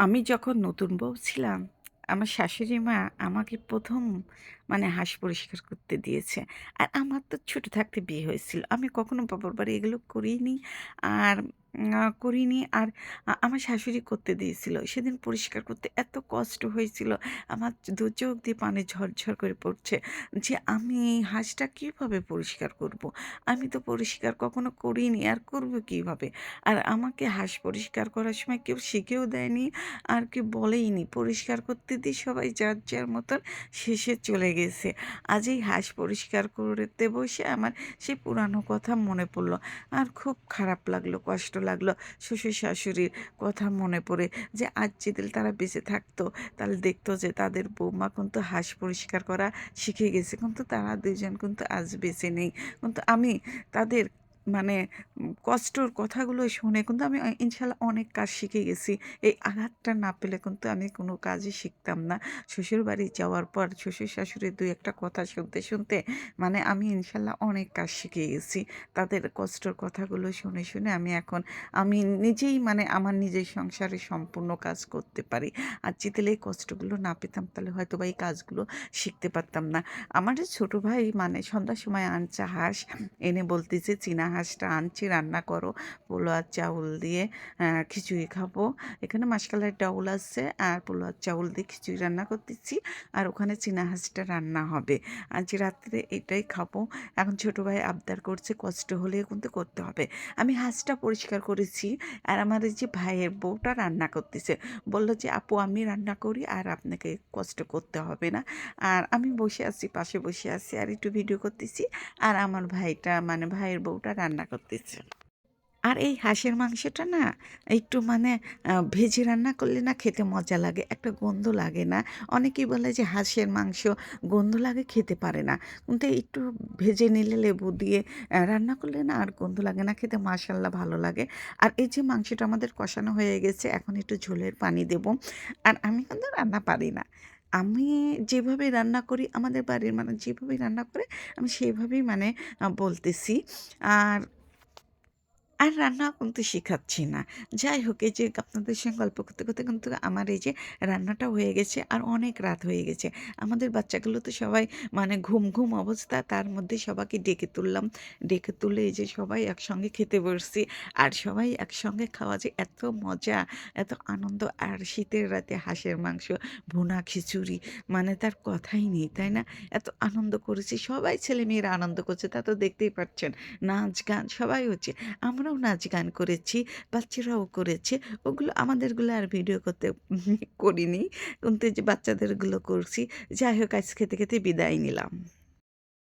আমি যখন নতুন বউ ছিলাম, আমার শাশুড়ি মা আমাকে প্রথম মানে হাঁস পরিষ্কার করতে দিয়েছে। আর আমার তো ছোট থাকতে বিয়ে হয়েছিল। আমি কখনো বাবার বাড়ি এগুলো করিনি। আর করিনি। আর আমার শাশুড়ি করতে দিয়েছিল। সেদিন পরিষ্কার করতে এত কষ্ট হয়েছিল। আমার দু চোখ দিয়ে পানি ঝরঝর করে পড়ছে যে আমি এই হাঁসটা কীভাবে পরিষ্কার করব? আমি তো পরিষ্কার কখনো করিনি আর করব কীভাবে? আর আমাকে হাঁস পরিষ্কার করার সময় কেউ শিখেও দেয়নি আর কেউ বলেইনি। পরিষ্কার করতে দিয়ে সবাই যার, যার মতন শেষে চলে গেছে। আজ এই হাঁস পরিষ্কার করতে বসে আমার সেই পুরানো কথা মনে পড়ল আর খুব খারাপ লাগল, কষ্ট লাগল শ্বশুর শাশুড়ির কথা মনে পড়ে যে, আজ যেদিন তারা বেঁচে থাকতো, তাহলে দেখতো যে, তাদের বৌমা কিন্তু হাঁস পরিষ্কার করা শিখে গেছে। কিন্তু তারা দুজন কিন্তু আজ বেঁচে নেই। কিন্তু আমি তাদের মানে কষ্টর কথাগুলো শুনে কিন্তু আমি ইনশাল্লাহ অনেক কাজ শিখে গেছি। এই আঘাতটা না পেলে কিন্তু আমি কোনো কাজই শিখতাম না। শ্বশুরবাড়ি যাওয়ার পর শ্বশুর-শাশুড়ির ২ একটা কথা শুনতে, শুনতে মানে আমি ইনশাল্লাহ অনেক কাজ শিখে গেছি। তাদের কষ্টর কথাগুলো শুনে, শুনে আমি এখন আমি নিজেই মানে আমার নিজের সংসারে সম্পূর্ণ কাজ করতে পারি। আর যদি এই কষ্টগুলো না পেতাম তাহলে হয়তো বা এই কাজগুলো শিখতে পারতাম না। আমার ছোট ভাই মানে সন্ধ্যার সময় আনচা হাঁস, এনে বলতেছে চীনা হাঁসটা আনছি রান্না করো পোলাও চাউল দিয়ে খিচুড়ি খাব। এখানে মাসকালের ডাউল আছে আর পোলাও চাউল দিয়ে খিচুড়ি রান্না করতেছি। আর ওখানে চীনা হাঁসটা রান্না হবে। আজ রাত্রে এটাই খাব। এখন ছোট ভাই আবদার করছে কষ্ট হলে কিন্তু করতে হবে। আমি হাঁসটা পরিষ্কার করেছি আর আমার যে ভাইয়ের বউটা রান্না করতেছে। বলল যে, "আপু আমি রান্না করি আর আপনাকে কষ্ট করতে হবে না।" আর আমি বসে আছি, পাশে বসে আছি আর একটু ভিডিও করতেছি। আর আমার ভাইটা মানে ভাইয়ের বউটা রান্না করতেছে। আর এই হাঁসের মাংসটা না একটু মানে ভেজে রান্না করলে না খেতে মজা লাগে। একটা গন্ধ লাগে না। অনেকেই বলে যে হাঁসের মাংস গন্ধ লাগে, খেতে পারে না। কিন্তু একটু ভেজে নিলে লেবু দিয়ে রান্না করলে না আর গন্ধ লাগে না। খেতে মাশাআল্লাহ ভালো লাগে। আর এই যে মাংসটা আমাদের কষানো হয়ে গেছে, এখন একটু ঝোলের পানি দেব। আর আমি কিন্তু রান্না পারি না। আমি যেভাবে রান্না করি, আমাদের বাড়ির মানুষ যেভাবে রান্না করে, আমি সেভাবেই মানে বলতেছি। আর আর রান্নাও কিন্তু শেখাচ্ছি না। যাই হোক এই যে আপনাদের সঙ্গে গল্প করতে, করতে কিন্তু আমার এই যে রান্নাটা হয়ে গেছে আর অনেক রাত হয়ে গেছে। আমাদের বাচ্চাগুলো তো সবাই মানে ঘুম, ঘুম অবস্থা তার মধ্যে সবাইকে ডেকে তুললাম। ডেকে তুলে এই যে সবাই একসঙ্গে খেতে বসছি। আর সবাই একসঙ্গে খাওয়া যে এত মজা, এত আনন্দ আর শীতের রাতে হাঁসের মাংস, ভুনা খিচুড়ি মানে তার কথাই নেই, তাই না? এত আনন্দ করেছি। সবাই ছেলেমেয়েরা আনন্দ করছে তা তো দেখতেই পাচ্ছেন। নাচ গান সবাই হচ্ছে। আমরাও নাচ গান করেছি, বাচ্চারাও করেছে। ওগুলো আমাদেরগুলো আর ভিডিও করতে করিনি। কিন্তু যে বাচ্চাদেরগুলো করছি। যাই হোক আজ খেতে, খেতে বিদায় নিলাম।